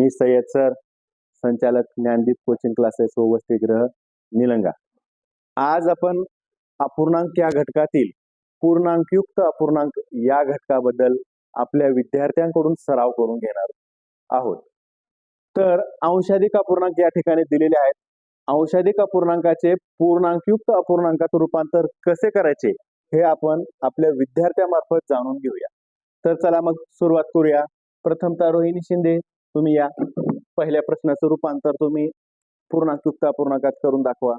मी Syed sir संचालक Gyandeep coaching classes व वसतिगृह निलंगा. आज आपण अपूर्णांक या घटकातील पूर्णांकयुक्त अपूर्णांक या घटकाबद्दल आपल्या विद्यार्थ्यांकडून सराव करून घेणार आहोत. तर अंशाधिक अपूर्णांक या ठिकाणी दिलेले आहेत. अंशाधिक अपूर्णांकाचे पूर्णांकयुक्त अपूर्णांकात रूपांतर कसे करायचे हे आपण आपल्या विद्यार्थ्यामार्फत जाणून घेऊया. तर चला मग सुरुवात करूया. प्रथमतः रोहिणी शिंदे तुम्ही या. पहिल्या प्रश्नाचं रूपांतर तुम्ही पूर्णांकयुक्त अपूर्णांकात करून दाखवा.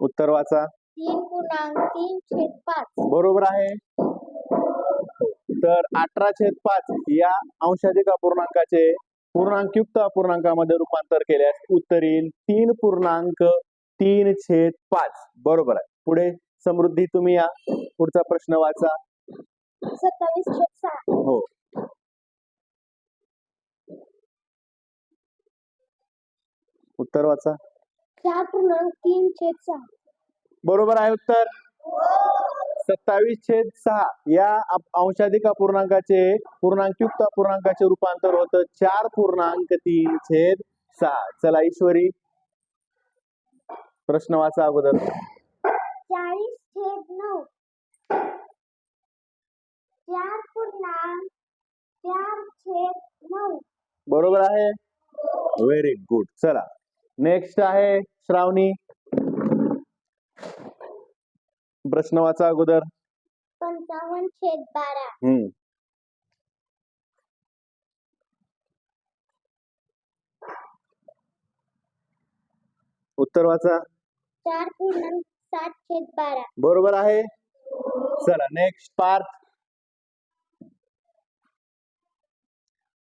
उत्तर वाचा. तीन पूर्णांक तीन छेद पाच. बरोबर आहे. तर अठरा छेद पाच या अंशाधिक अपूर्णांकाचे पूर्णांकयुक्त अपूर्णांकामध्ये रूपांतर केल्यास उत्तर येईल तीन पूर्णांक तीन छेद पाच. बरोबर आहे. पुढे समृद्धी तुम्ही या. पुढचा प्रश्न वाचा. सत्तावीस छेद सहा. हो. उत्तर वाचा. चार पूर्णांक तीन छेद सहा. बरोबर आहे उत्तर. सत्तावीस छेद सहा. या अंशाधिक अपूर्णांकाचे पूर्णांकयुक्त अपूर्णांकाचे रूपांतर होतं. चार पूर्णांक तीन छेद सहा. चला ईश्वरी. प्रश्न वाचा अगोदर. चाळीस छेद नऊ. चार पूर्णांक चार छेद नऊ बरोबर आहे? व्हेरी गुड चला. नेक्स्ट आहे श्रावणी. प्रश्न वाचा अगोदर. पंचावन्न छेद बारा. हम्म. उत्तर वाचा. चार पूर्णांक सात छेद बारा. बरोबर आहे? चला नेक्स्ट पार्थ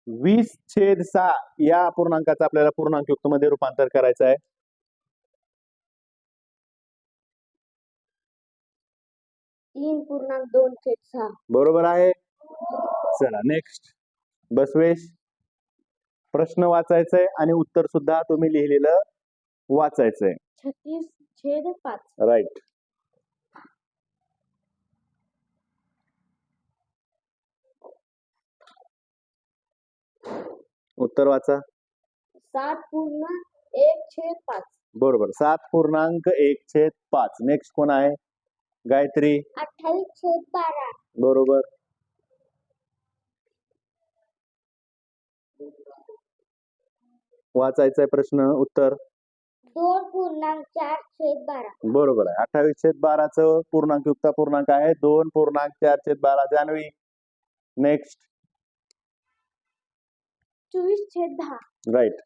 वीस छेद सहा या अपूर्णांकाचं आपल्याला पूर्णांकयुक्त मध्ये रूपांतर करायचं आहे. तीन पूर्णांक दोन छेद सहा. बरोबर आहे. चला नेक्स्ट बसवेश. प्रश्न वाचायचंय आणि उत्तर सुद्धा तुम्ही लिहिलेलं वाचायचंय. छत्तीस छेद पाच. राईट उत्तर वाचा. सात पूर्णांक एक छेद पाच. बरोबर. सात पूर्णांक एक छेद पाच. नेक्स्ट कोण आहे? गायत्री. अठ्ठावीस छेद बारा. बरोबर. वाचायचा आहे प्रश्न उत्तर? दोन पूर्णांक चार छेद बारा. बरोबर आहे. अठ्ठावीस छेद बाराचं पूर्णांकयुक्त पूर्णांक आहे. दोन पूर्णांक चार छेद बारा जान्हवी. नेक्स्ट चोवीस छेद दहा. राईट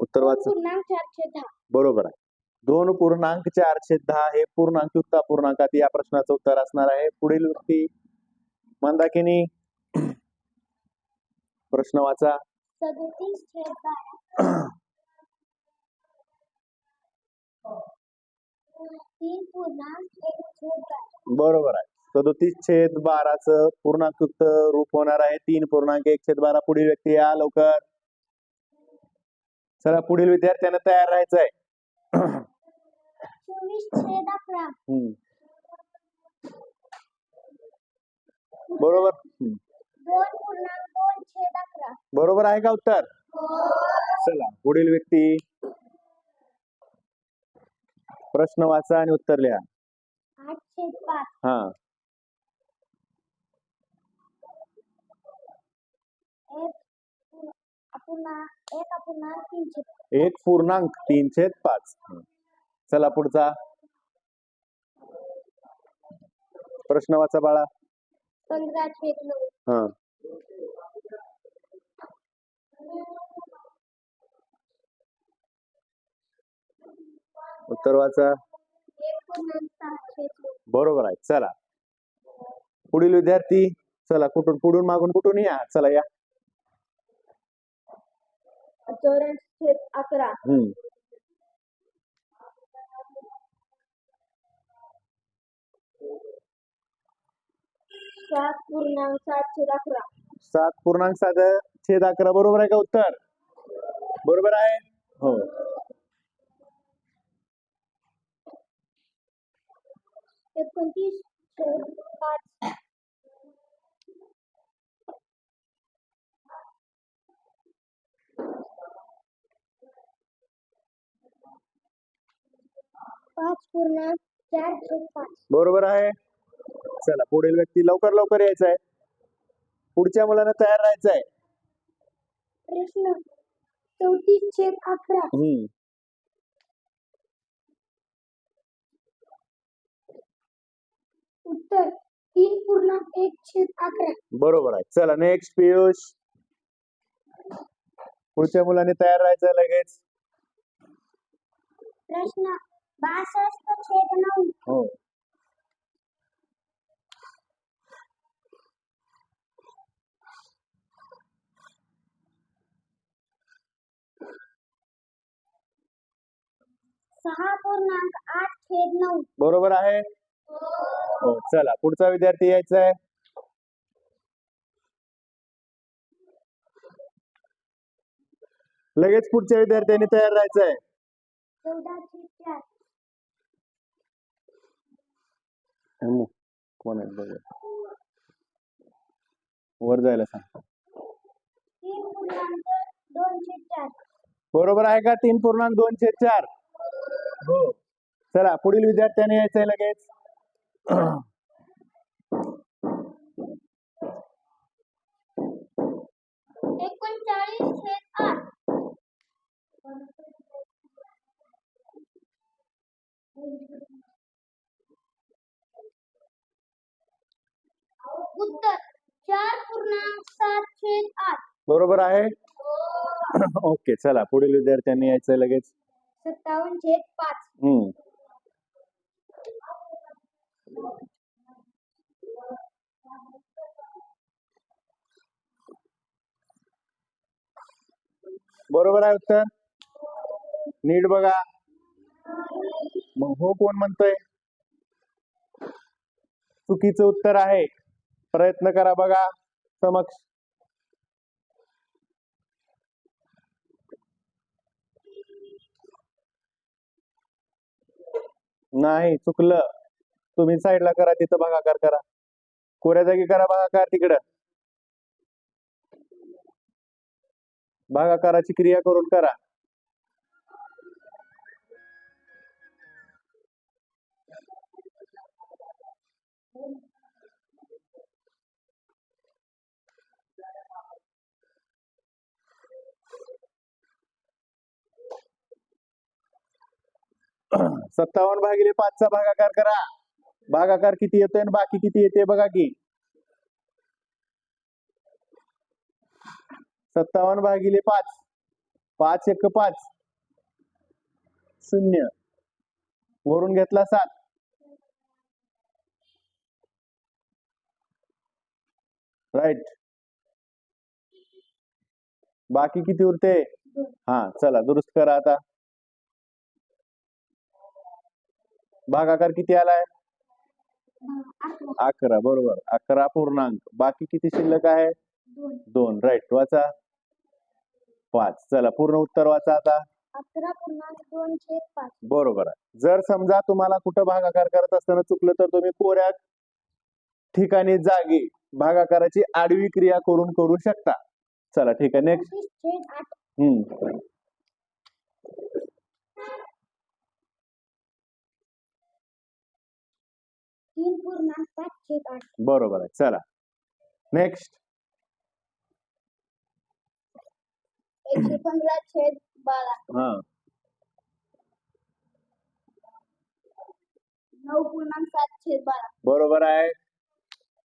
उत्तर वाचा. पूर्णांक चार छेद दहा. बरोबर आहे. दोन पूर्णांक चारशे दहा हे पूर्णांकयुक्त अपूर्णांकात या प्रश्नाचं उत्तर असणार आहे. पुढील व्यक्ती मंदाकिनी. प्रश्न वाचा. सदोतीस छेद बारा तीन पूर्णांक एक छेद बारा बरोबर आहे. सदोतीस छेद बाराचं पूर्णांकयुक्त रूप होणार आहे. तीन पूर्णांक एक छेद बारा. पुढील व्यक्ती या लवकर. चला पुढील विद्यार्थ्यांना तयार राहायचं आहे. बरोबर. पूर्णांक बरोबर आहे का उत्तर? चला पुढील व्यक्ती. प्रश्न वाचा आणि उत्तर लिहा. हा. एक पूर्णांक तीन छेद पाच. चला पुढचा. प्रश्न वाचा बाळा. पंधरा छेद हा. उत्तर वाचा. बरोबर आहे. चला. पुढील विद्यार्थी. चला कुठून पुढून मागून कुठून या? चला या. चौऱ्याऐंशी अकरा. हम्म. सात पूर्णांक सात छेद अकरा. सात पूर्णांक सात छेद अकरा. बरोबर आहे का उत्तर? बरोबर आहे? हो. एकोणतीस पाच. पाच पूर्णांक चार पाच. बरोबर आहे. चला पुढील व्यक्ती लवकर लवकर यायचं आहे. पुढच्या मुलांना तयार राहायचं आहे. प्रश्न चौतीस छेद अकरा. हम्म. उत्तर तीन पूर्णांक एक छेद अकरा. बरोबर आहे. चला नेक्स्ट पियुष. पुढच्या मुलांनी तयार राहायचं लगेच. प्रश्न बासष्ट छेद नऊ हो. सहा पूर्णांक आठ छेद नऊ. बरोबर आहे? हो चला पुढचा विद्यार्थी यायचा आहे. लगेच पुढच्या विद्यार्थ्यांनी तयार राहायचं आहे. चौदा छेद चार. हम्म. कोण आहे बघूया वर जायला सांग बरोबर आहे का? तीन पूर्णांक दोनशे चार. हो. चला पुढील विद्यार्थ्याने यायचंय लगेच. एकोणचाळीस छेद आठ उत्तर चार पूर्णांक सात छेद आठ बरोबर आहे? ओके चला पुढील विद्यार्थ्यांनी यायचंय लगेच. सत्तावन्न छेद पाच. हम्म. बरोबर आहे उत्तर? नीट बघा. मग हो कोण म्हणतोय? चुकीचं उत्तर आहे. प्रयत्न करा बघा समक्ष. नाही चुकलं. तुम्ही साईडला करा तिथं भागाकार करा. कोऱ्या जागी करा भागाकार तिकडं. भागाकाराची क्रिया करून करा. सत्तावन्न भागिले पाचचा भागाकार करा. भागाकार किती येतोय आणि बाकी किती येते बघा की. सत्तावन्न भागिले पाच. पाच एक पाच. शून्य. वरून घेतला सात. राईट. बाकी किती उरते? हा चला दुरुस्त करा आता. भागाकार किती आलाय? अकरा. अकरा बरोबर. अकरा पूर्णांक. बाकी किती शिल्लक आहे? दोन. राईट वाचा. पाच. चला पूर्ण उत्तर वाचा आता. बरोबर आहे. जर समजा तुम्हाला कुठं भागाकार करत असताना चुकलं तर तुम्ही कोऱ्या ठिकाणी जागी भागाकाराची आडवी क्रिया करून करू शकता. चला ठीक आहे. नेक्स्ट हम्म. तीन पूर्णांक पाच छेद आठ बरोबर आहे. चला. नेक्स्ट एकशे पंधरा छेद बारा. हा. नऊ पूर्णांक सात छेद बारा. बरोबर आहे.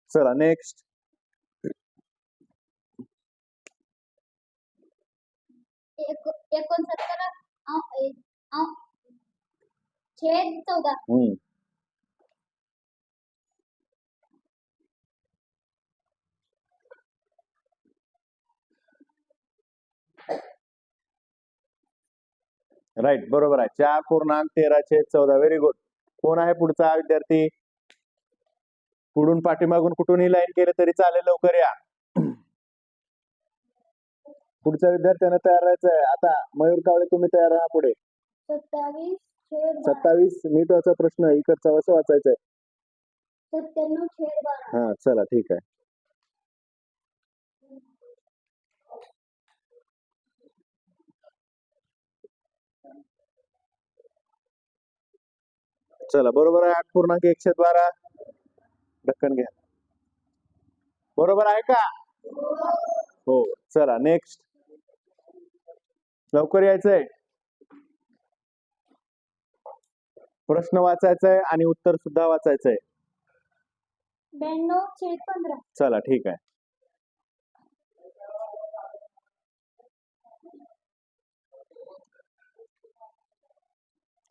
चला नेक्स्ट एक एकोणसत्तर अं- अं- छेद चौदा. हम्म. राईट बरोबर आहे. चार पूर्णांक तेराशे चौदा. व्हेरी गुड कोण आहे पुढचा विद्यार्थी? पुढून पाठीमागून कुठूनही लाईन केले तरी चालेल लवकर या. पुढच्या विद्यार्थ्यांना तयार राहायचं आहे. आता मयूर कावळे तुम्ही तयार राहा पुढे. सत्तावीस नीट वाचा प्रश्न इकडचा असं वाचायचा आहे. हा चला ठीक आहे. चला बरोबर आहे. आठ पूर्णांक एकशे बारा. ढक्कन घ्या. बरोबर आहे का? हो चला नेक्स्ट लवकर यायचंय. प्रश्न वाचायचा आहे आणि उत्तर सुद्धा वाचायचं आहे चला ठीक आहे.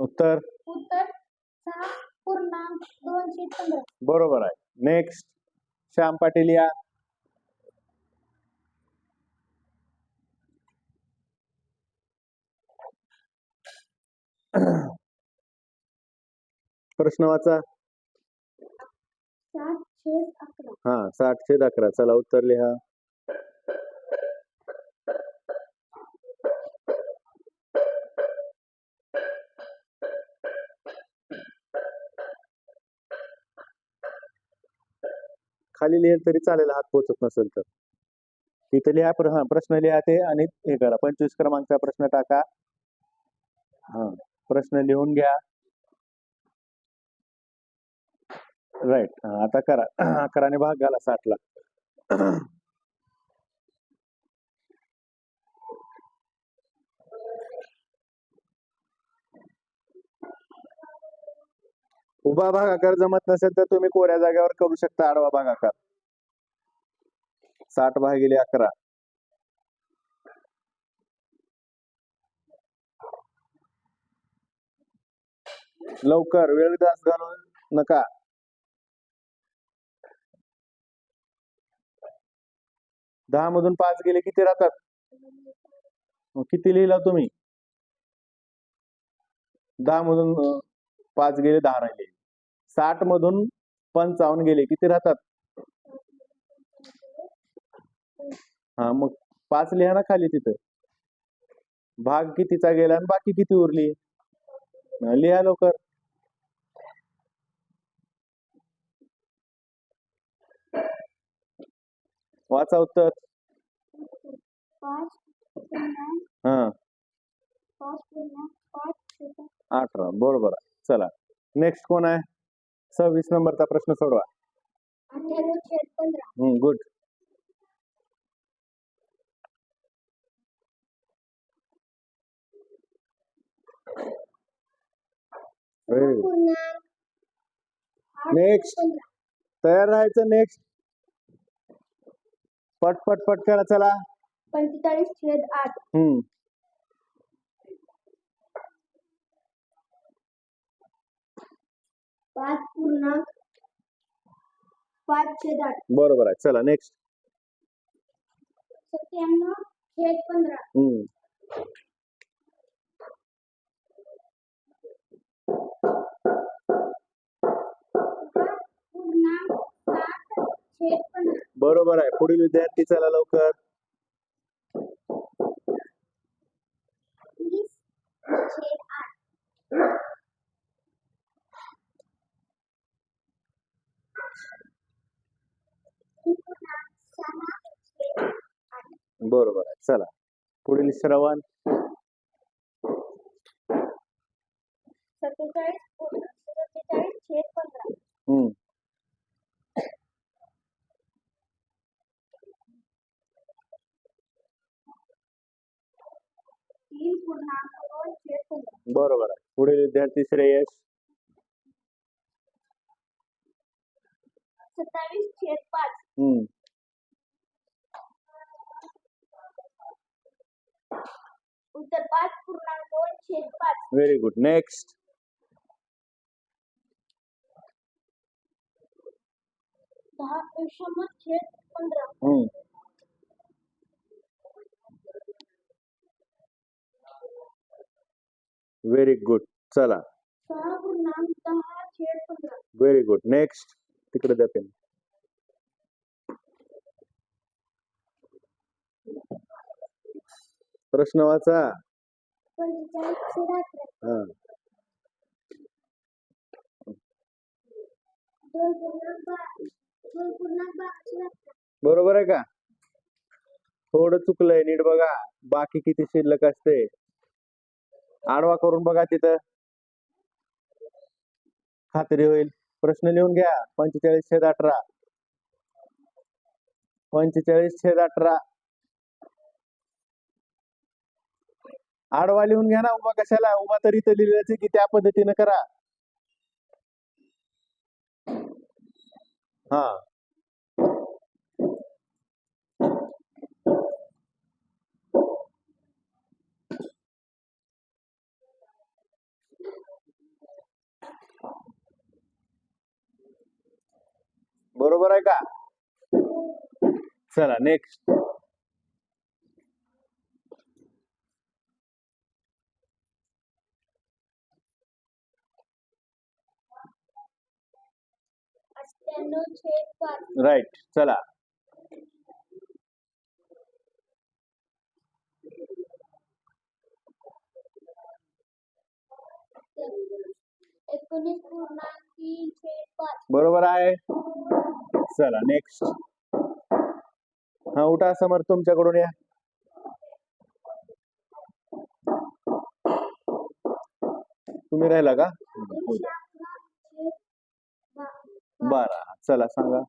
उत्तर? उत्तर? सहा पूर्णांक दोन छेद पंधरा. बरोबर आहे. नेक्स्ट श्याम पाटील या. प्रश्न वाचा. सात छेद अकरा. हा साठ छेद अकरा. चला उत्तर लिहा. खाली लिहिल तरी चालेल हात पोचत नसेल तर. तिथे लिहा प्र- हा, प्रश्न लिहा ते आणि हे करा. पंचवीस क्रमांकचा प्रश्न टाका. हा प्रश्न लिहून घ्या. राईट आता करा. अकराने भाग घाला साठला. उभा भागाकार जमत नसेल तर तुम्ही कोऱ्या जागेवर करू शकता आडवा भागाकार साठ भागिले अकरा. लवकर वेळ दास घालून नका. दहा मधून पाच गेले किती राहतात? किती लिहिला तुम्ही? दहा मधून पाच गेले दहा राहिले. साठ मधून पंचावन्न गेले. किती राहतात? हा मग पाच लिहा ना खाली तिथं. भाग कितीचा गेला आणि बाकी किती उरली? लिहा लवकर. वाचा उत्तर. हा. अठरा. बरोबर. चला. नेक्स्ट कोण आहे? सव्वीस नंबरचा प्रश्न सोडवा. हम्म गुड पंधरा. तयार राहायचं नेक्स्ट पट पट पट करा चला. पंचेचाळीस छेद आठ. हम्म. पाच पूर्णांक पाच छेद आठ. बरोबर आहे. चला नेक्स्ट सत्त्याण्णव छेद पंधरा. हम्म. पूर्णांक सात छेद पंधरा. बरोबर आहे. पुढील विद्यार्थी चला लवकर. वीस छेद आठ पूर्णांक सहा छेद आठ बरोबर आहे. चला. पुढील श्रवण. बरोबर आहे. पुढील विद्यार्थी श्रेयस. सत्तावीस छेद पाच हम्म उत्तर पाच पूर्णांक दोन छेद पाच व्हेरी गुड नेक्स्ट दहा शंभर छेद पंधरा हम्म व्हेरी गुड चला सहा पूर्णांक दहा छेद पंधरा व्हेरी गुड नेक्स्ट तिकडे द्या पेन प्रश्न वाचा. हा. बरोबर आहे का? थोडं चुकलंय नीट बघा. बाकी किती शिल्लक असते? आडवा करून बघा तिथं. खात्री होईल. प्रश्न लिहून घ्या. पंचेचाळीस छेद अठरा. पंचेचाळीस छेद अठरा. आडवा लिहून घ्या ना उभा कशाला? उभा तरी तर लिहिल्याचे की त्या पद्धतीनं करा. हा. बरोबर आहे का? चला नेक्स्ट राईट चला. बरोबर आहे. चला नेक्स्ट हा उठा समर्थ तुमच्याकडून या. तुम्ही राहिला का एकशे अकरा छेद बा- बारा चला सांगा.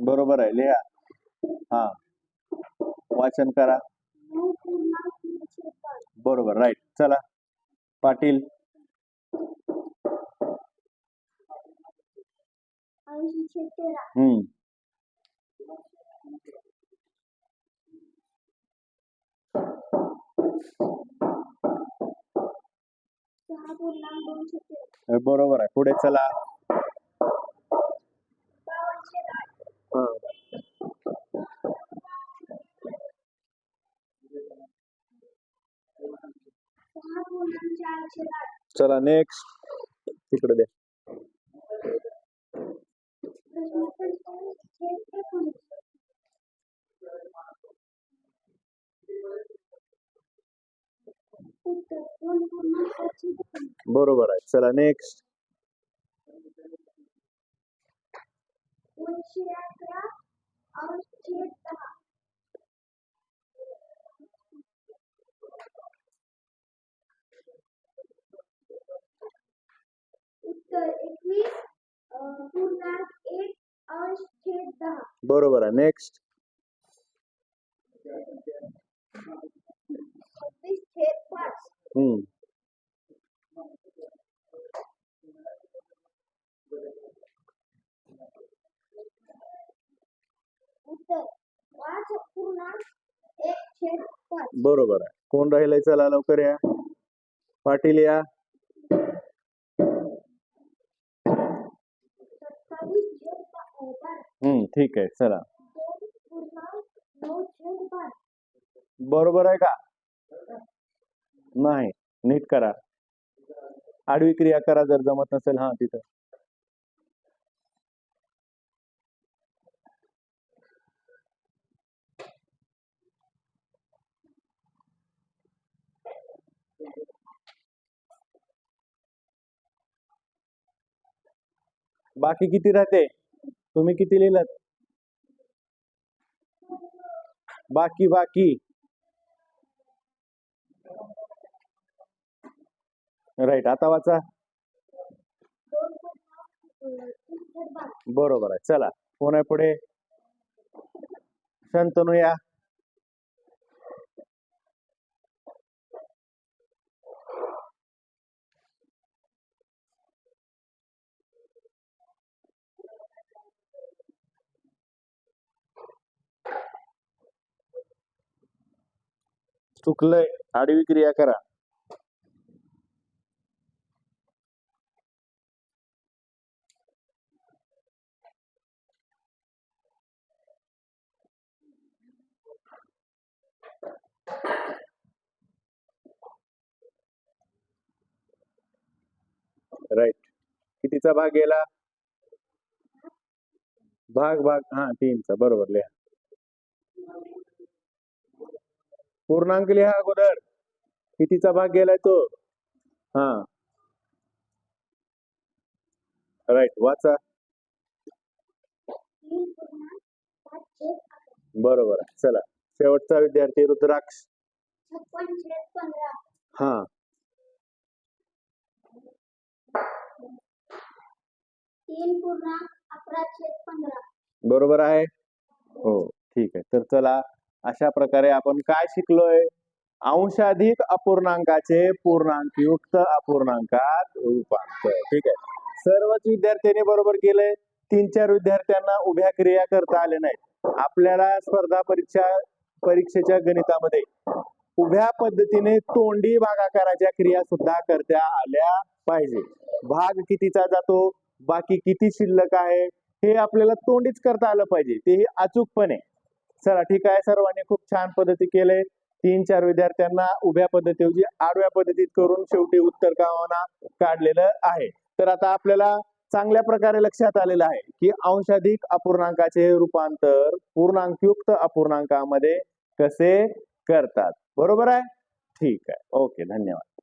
बरोबर आहे लिहा. हा. वाचन करा. बरोबर राईट. चला. पाटील. हम्म सहा पूर्णांक दोन छेद तेरा बरोबर आहे. पुढे चला. चला नेक्स्ट तिकडे द्या बरोबर आहे. चला नेक्स्ट दोनशे अकरा अंश छेद दहा उत्तर एकवीस अं, पूर्णांक एक अंश छेद दहा बरोबर आहे नेक्स्ट छत्तीस छेद पाच हम्म उत्तर पाच पूर्णांक एक छेद पाच बरोबर आहे. कोण राहिलंय चला लवकर या. पाटील या. सत्तावीस छेद बा- अं, बारा हम्म ठीक आहे चला. दोन पूर्णांक नऊ छेद बारा बरोबर आहे का? नाही नीट करा. आडवी क्रिया करा जर जमत नसेल हा तिथं. बाकी किती राहते? तुम्ही किती लिहिलं बाकी बाकी. राईट आता वाचा. बरोबर आहे. चला कोण आहे पुढे. शंतनू या. चुकलंय. आडवी क्रिया करा. राईट कितीचा भाग गेला? भाग भाग. हा तीनचा. बरोबर लिहा. पूर्णांक लिहा अगोदर. कितीचा भाग गेलाय तो? हा. राईट वाचा. बरोबर. चला. शेवटचा विद्यार्थी रुद्राक्ष. हा. तीन पूर्णांक अकरा छेद पंधरा. बरोबर आहे? हो ठीक आहे. तर चला अशा प्रकारे आपण काय शिकलोय? अंशाधिक अपूर्णांकाचे पूर्णांकयुक्त अपूर्णांकात रूपांतर. ठीक आहे. सर्वच विद्यार्थ्यांनी बरोबर केलंय. तीन चार विद्यार्थ्यांना उभ्या क्रिया करता आले नाहीत. आपल्याला स्पर्धा परीक्षा परीक्षेच्या गणितामध्ये उभ्या पद्धतीने तोंडी भागाकाराच्या क्रिया सुद्धा करता आल्या पाहिजे भाग कितीचा जातो? बाकी किती शिल्लक आहे हे आपल्याला तोंडीच करता आलं पाहिजे. तेही अचूकपणे. चला ठीक आहे. सर्वांनी खूप छान पद्धती केले. तीन चार विद्यार्थ्यांना उभ्या पद्धतीऐवजी आडव्या पद्धतीत करून शेवटी उत्तर कामाना काढलेलं आहे. तर आता आपल्याला चांगल्या प्रकारे लक्षात आलेलं आहे की अंशाधिक अपूर्णांकाचे रूपांतर पूर्णांकयुक्त अपूर्णांकामध्ये कसे करतात. बरोबर आहे? ठीक आहे. ओके धन्यवाद.